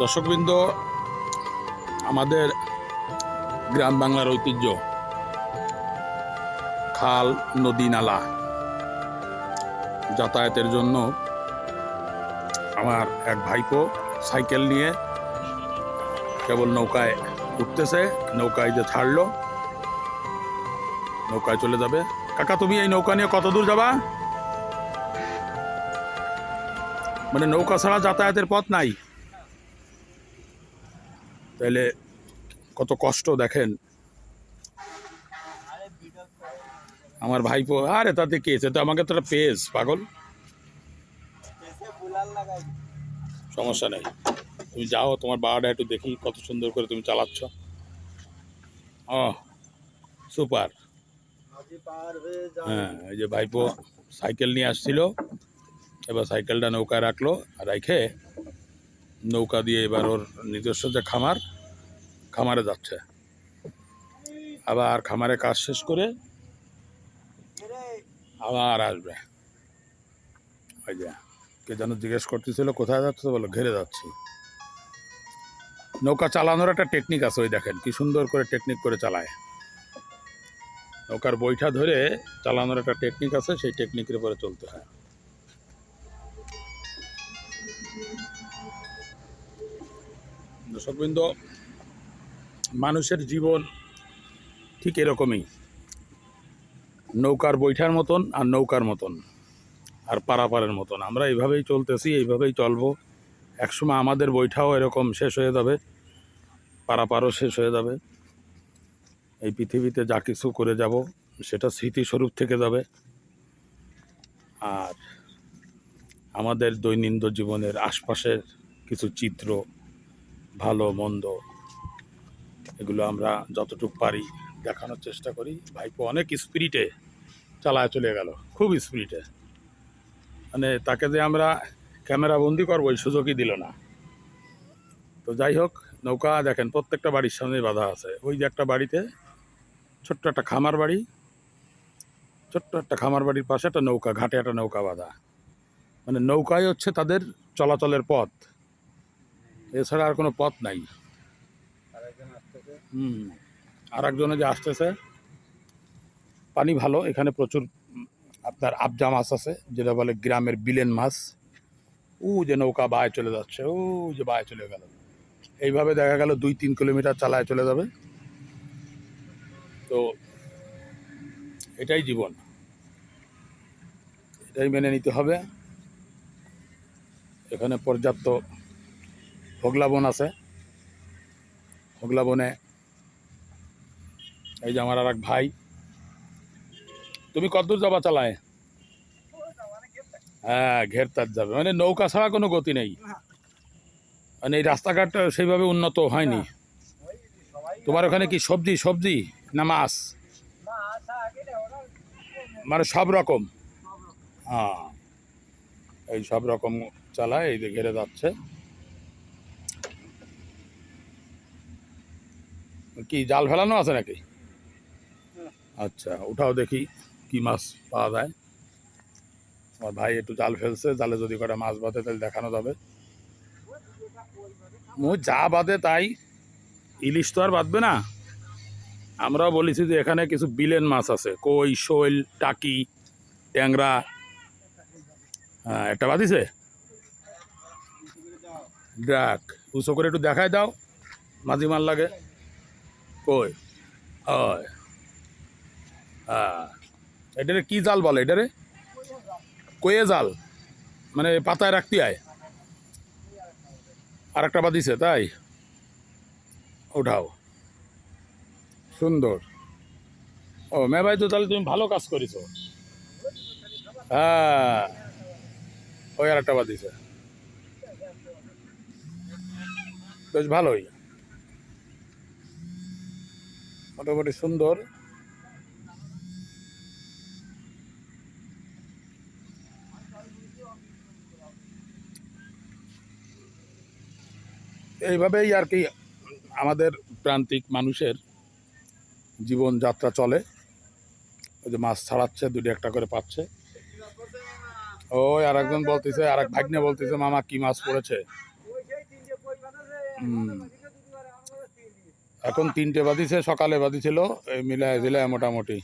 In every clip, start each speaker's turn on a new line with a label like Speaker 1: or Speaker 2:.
Speaker 1: দর্শকবৃন্দ, আমাদের গ্রাম বাংলার ঐতিহ্য, খাল, নদী, নালা যাতায়াতের জন্য আমার এক ভাইপো সাইকেল নিয়ে কেবল নৌকায় উঠতেছে, নৌকায় যে ছাড়লো, নৌকায় চলে যাবে। কাকা, তুমি এই নৌকা নিয়ে কত দূর যাবা? মানে নৌকা ছাড়া যাতায়াতের পথ নাই। তাহলে কত কষ্ট দেখেন। আমার ভাইপো, আরে তাতে কে তো আমাকে তো পেজ পাগল। সমস্যা নেই। তুমি যাও, তোমার বাবাটা একটু দেখি কত সুন্দর করে তুমি চালাচ্ছ। ও সুপার। হ্যাঁ এই যে ভাইপো সাইকেল নিয়ে আসছিল। এবার সাইকেলটা নৌকায় রাখল আর রেখে নৌকা দিয়ে এবার ওর নিজস্ব যে খামার, খামারে যাচ্ছে। আবার খামারে কাজ শেষ করে আবার আসবে। ওই যে, কে যেন জিজ্ঞেস করতেছিল, কোথায় যাচ্ছে? বলো, ঘেরে যাচ্ছি। নৌকা চালানোর একটা টেকনিক আছে, ওই দেখেন, কি সুন্দর করে টেকনিক করে চালায়। নৌকার বৈঠা ধরে চালানোর একটা টেকনিক আছে, সেই টেকনিকের উপরে চলতে হয়। দর্শকবৃন্দ মানুষের জীবন ঠিক এরকমই। নৌকার বৈঠার মতন আর নৌকার মতন, আর পারাপারের মতন। আমরা এইভাবেই চলতেছি, এইভাবেই চলবো। একসময় আমাদের বৈঠাও এরকম শেষ হয়ে যাবে, পারাপারও শেষ হয়ে যাবে। এই পৃথিবীতে যা কিছু করে যাব, সেটা স্মৃতিস্বরূপ থেকে যাবে। আর আমাদের দৈনন্দিন জীবনের আশপাশের কিছু চিত্র ভালো, মন্দ, এগুলো আমরা যতটুকু পারি দেখানোর চেষ্টা করি। ভাইপো অনেক স্পিরিটে চালায় চলে গেল, খুব স্পিরিটে। মানে তাকে যে আমরা ক্যামেরা বন্দি করব, এই সুযোগই দিল না। তো যাই হোক, নৌকা দেখেন, প্রত্যেকটা বাড়ির সামনে বাধা আছে। ওই যে একটা বাড়িতে ছোট্ট একটা খামার বাড়ি, ছোট্ট একটা খামার বাড়ির পাশে একটা নৌকা, ঘাটে একটা নৌকা বাঁধা। মানে নৌকাই হচ্ছে তাদের চলাচলের পথ। এছাড়া আর কোনো পথ নাই। হুম আর একজনে যে আসতেছে, পানি ভালো, এখানে প্রচুর আপনার আবজা মাছ আছে, যেটা বলে গ্রামের বিলেন মাছ। ও যে নৌকা বায় চলে যাচ্ছে ও যে বায় চলে গেল। এইভাবে দেখা গেল দুই তিন কিলোমিটার চালায় চলে যাবে। তো এটাই জীবন। এটাই মেনে নিতে হবে। এখানে পর্যাপ্ত হোগলা বন আছে। হোগলা বনে এই যে আমার আর এক ভাই। তুমি কতদূর যাবা চালায়? হ্যাঁ ঘেরতার যাবে। মানে নৌকা ছাড়া কোনো গতি নেই। মানে এই রাস্তাঘাট সেইভাবে উন্নত হয়নি। তোমার ওখানে কি সবজি সবজি না মাছ? মানে সব রকম। হ্যাঁ। এই সব রকম চালায় এই যে ঘেরে যাচ্ছে। কি জাল ফেলানো আছে নাকি? আচ্ছা ওটাও দেখি কি মাছ পাওয়া যায়। আমার ভাই একটু জাল ফেলছে, জালে যদি কটা মাছ বাঁধে তাহলে দেখানো যাবে। মু যা বাঁধে তাই, ইলিশ তো আর বাঁধবে না। আমরাও বলেছি যে এখানে কিছু বিলেন মাছ আছে, কই, শৈল, টাকি, ট্যাংরা। হ্যাঁ একটা বাঁধিছে? দেখ উঁচু করে একটু দেখাই দাও মাঝি মাল লাগে। কই? এটারে কি জাল বলে? এটারে কয়ে জাল। মানে পাতায় রাখতে হয়। আর একটা বাদিছে তাই? ওঠাও সুন্দর। ও মে ভাই তো তাহলে তুমি ভালো কাজ করেছ। হ্যাঁ। ওই আর একটা বাদিছে বেশ ভালোই। মোটামুটি সুন্দর। এইভাবেই আর কি আমাদের প্রান্তিক মানুষের জীবনযাত্রা চলে। ওই যে মাছ ছাড়াচ্ছে, দুটো একটা করে পাচ্ছে। ওই আর একজন বলতেছে আর এক ভাগ্নে বলতেছে, মামা, কি মাছ পড়েছে? হুম। এখন তিনটে বাদিছে সকালে বাদিছিল এই মিলায় ঝিলায় মোটামুটি।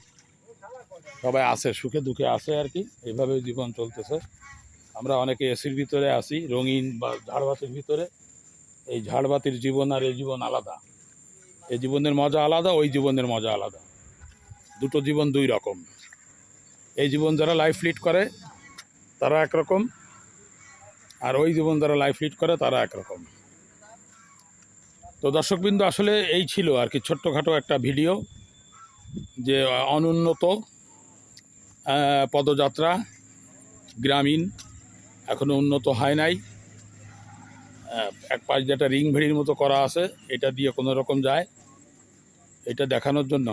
Speaker 1: সবাই আছে, সুখে দুঃখে আছে আর কি এইভাবে জীবন চলতেছে। আমরা অনেকে এসির ভিতরে আসি রঙিন বা ঝাড়বাতির ভিতরে। এই ঝাড়বাতির জীবন আর এই জীবন আলাদা। এই জীবনের মজা আলাদা, ওই জীবনের মজা আলাদা। দুটো জীবন দুই রকম। এই জীবন যারা লাইফ লিড করে, তারা একরকম। আর ওই জীবন যারা লাইফ লিড করে, তারা একরকম। তো দর্শকবৃন্দ, আসলে এই ছিল আর কি ছোট্টখাটো একটা ভিডিও যে অনুন্নত পদযাত্রা, গ্রামীণ এখনও উন্নত হয় নাই। এক পাশ একটা রিং ভেড়ির মতো করা আছে, এটা দিয়ে কোনো রকম যায়, এটা দেখানোর জন্য।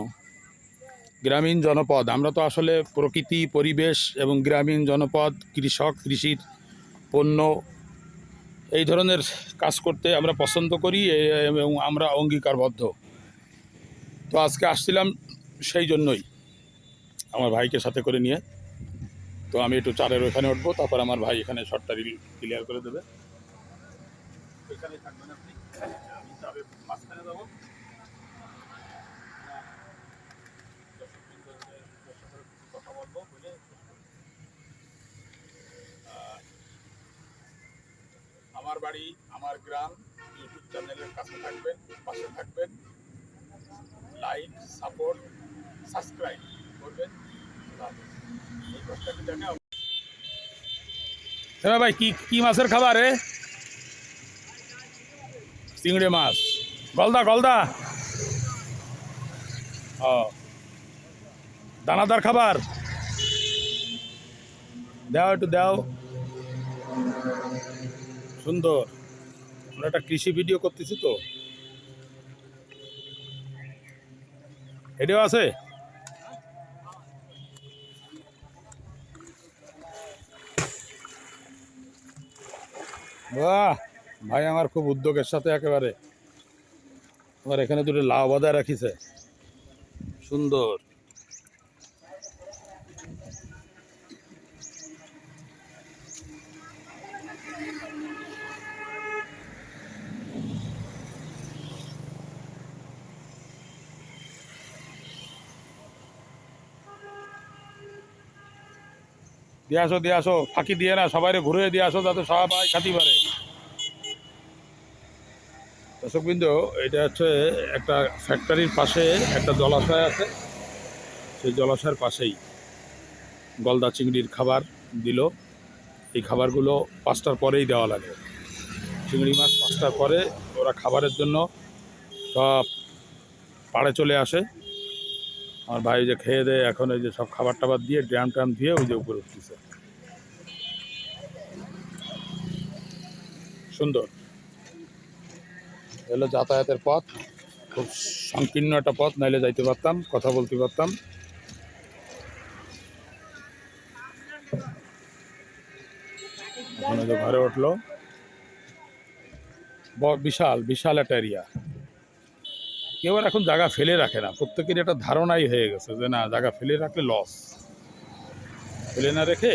Speaker 1: গ্রামীণ জনপদ, আমরা তো আসলে প্রকৃতি, পরিবেশ এবং গ্রামীণ জনপদ, কৃষক, কৃষির পণ্য এই ধরনের কাজ করতে আমরা পছন্দ করি এবং আমরা অঙ্গীকারবদ্ধ। তো আজকে আসছিলাম সেই জন্যই আমার ভাইকে সাথে করে নিয়ে। তো আমি একটু চারের ওখানে উঠবো, তারপর আমার ভাই এখানে শর্টটা ক্লিয়ার করে দেবে। এখানে থাকবেন আপনি আমি চারের মাঝখানে যাব কথা বলব বলে আমার বাড়ি, আমার গ্রাম ইউটিউব চ্যানেলের কাছে থাকবেন, পাশে থাকবেন। লাইক সাপোর্ট সাবস্ক্রাইব করবেন। হ্যাঁ ভাই, কি কি মাছের খাবার রে? চিংড়ি মাছ। গলদা গলদা। ও। দানাদার খাবার। দাও একটু, দাও। সুন্দর। আমরা একটা কৃষি ভিডিও করতেছি তো। এটাও আছে? বাহ, ভাই আমার খুব উদ্যোগের সাথে একেবারে। আমার এখানে দুটো লাউ বাঁধায় রাখিছে। সুন্দর। দিয়ে আসো দিয়ে আসো। ফাঁকি দিয়ে না সবাই ঘুরে দিয়ে আসো যাতে সবাই খাতি পারে। দর্শকবৃন্দ, এটা হচ্ছে একটা ফ্যাক্টরির পাশে একটা জলাশয় আছে। সেই জলাশয়ের পাশেই গলদা চিংড়ির খাবার দিল। এই খাবারগুলো পাঁচটার পরেই দেওয়া লাগে। চিংড়ি মাছ পাঁচটার পরে ওরা খাবারের জন্য সব পাড়ে চলে আসে। আমার ভাই যে খেয়ে দেয় এখন ওই যে সব খাবার টাবার দিয়ে ড্রাম ট্রাম দিয়ে ওই যে উপরে উঠতেছে। সুন্দর। এলো যাতায়াতের পথ। খুব সংকীর্ণ একটা পথ, নাইলে যাইতে পারতাম, কথা বলতে পারতাম। ঘরে উঠল। বিশাল বিশাল একটা এরিয়া কেউ আর এখন জায়গা ফেলে রাখে না। প্রত্যেকের একটা ধারণাই হয়ে গেছে যে না, জায়গা ফেলে রাখলে লস ফেলে না রেখে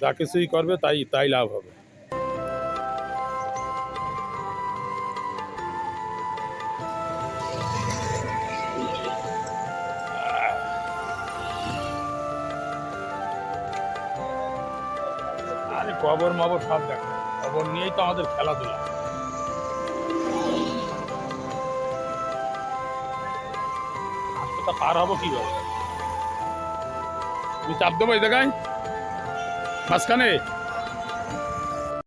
Speaker 1: যা কিছুই করবে তাই তাই লাভ হবে। আরে কবর মবর সব দেখো। কবর নিয়েই তো আমাদের খেলাধুলা। রাস্তাটা পার হব কীভাবে চাপ দেবো এই জায়গায়? মাঝখানে?